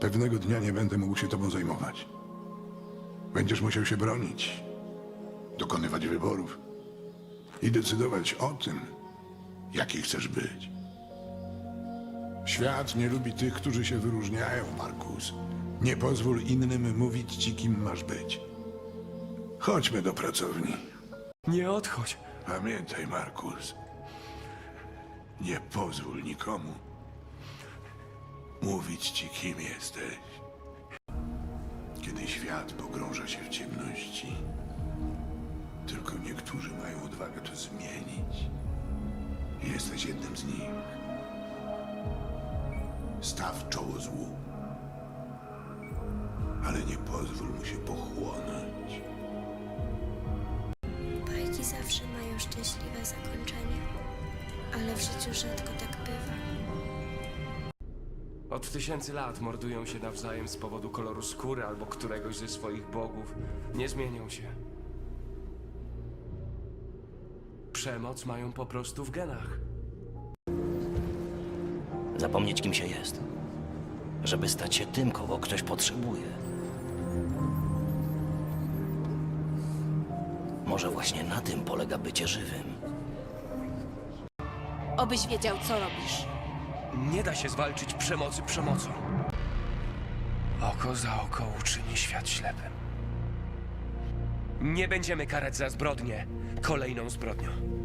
Pewnego dnia nie będę mógł się tobą zajmować. Będziesz musiał się bronić, dokonywać wyborów i decydować o tym, jaki chcesz być. Świat nie lubi tych, którzy się wyróżniają, Markus. Nie pozwól innym mówić ci, kim masz być. Chodźmy do pracowni. Nie odchodź. Pamiętaj, Markus. Nie pozwól nikomu mówić ci, kim jesteś. Kiedy świat pogrąża się w ciemności, tylko niektórzy mają odwagę to zmienić. Jesteś jednym z nich. Staw czoło złu. Ale nie pozwól mu się pochłonąć. Bajki zawsze mają szczęśliwe zakończenie, ale w życiu rzadko tak. Od tysięcy lat mordują się nawzajem z powodu koloru skóry albo któregoś ze swoich bogów. Nie zmienią się. Przemoc mają po prostu w genach. Zapomnieć, kim się jest. Żeby stać się tym, kogo ktoś potrzebuje. Może właśnie na tym polega bycie żywym. Obyś wiedział, co robisz. Nie da się zwalczyć przemocy przemocą. Oko za oko uczyni świat ślepym. Nie będziemy karać za zbrodnię kolejną zbrodnią.